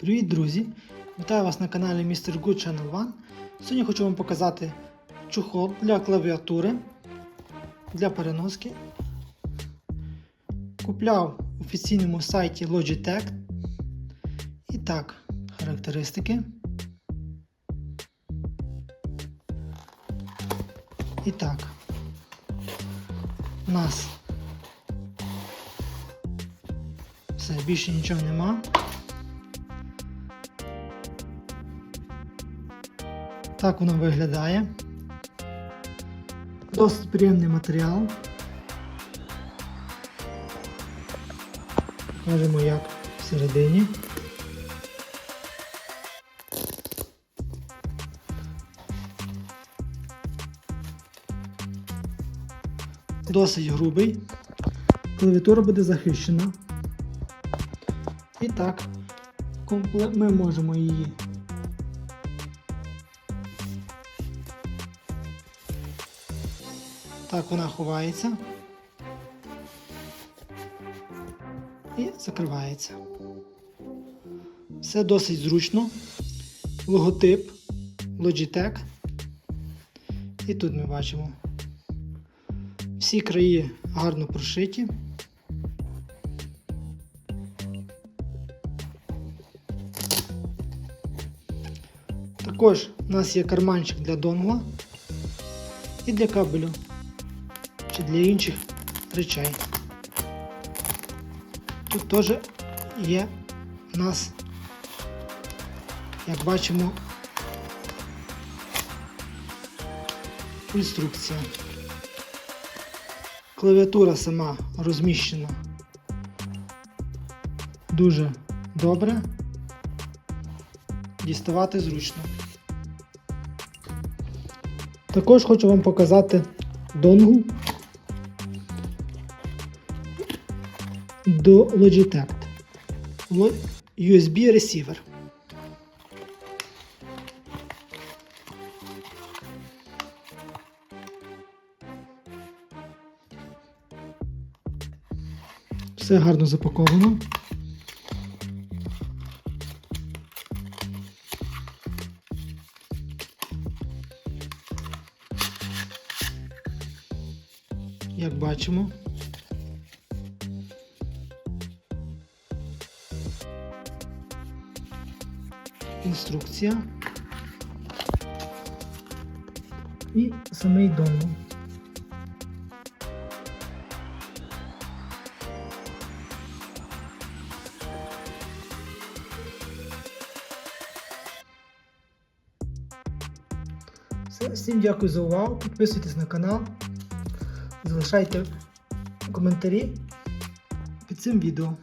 Привіт, друзі! Вітаю вас на каналі Mr. Good Channel One. Сьогодні хочу вам показати чохол для клавіатури для переноски. Купляв в офіційному сайті Logitech. І так, характеристики. І так, у нас все, більше нічого нема. Так воно виглядає. Досить приємний матеріал. Покажемо як всередині. Досить грубий. Клавіатура буде захищена. І так, ми можемо її Так вона ховається і закривається. Все досить зручно. Логотип Logitech. І тут ми бачимо. Всі краї гарно прошиті. Також у нас є карманчик для донгла і для кабелю чи для інших речей. Тут теж є у нас, як бачимо, інструкція. Клавіатура сама розміщена дуже добре. Діставати зручно. Також хочу вам показати донгл до Logitech. Lo- USB receiver. Все гарно запаковано. Як бачимо, інструкція і самий. Все, всім дякую за увагу. Підписуйтесь на канал, залишайте коментарі під цим відео.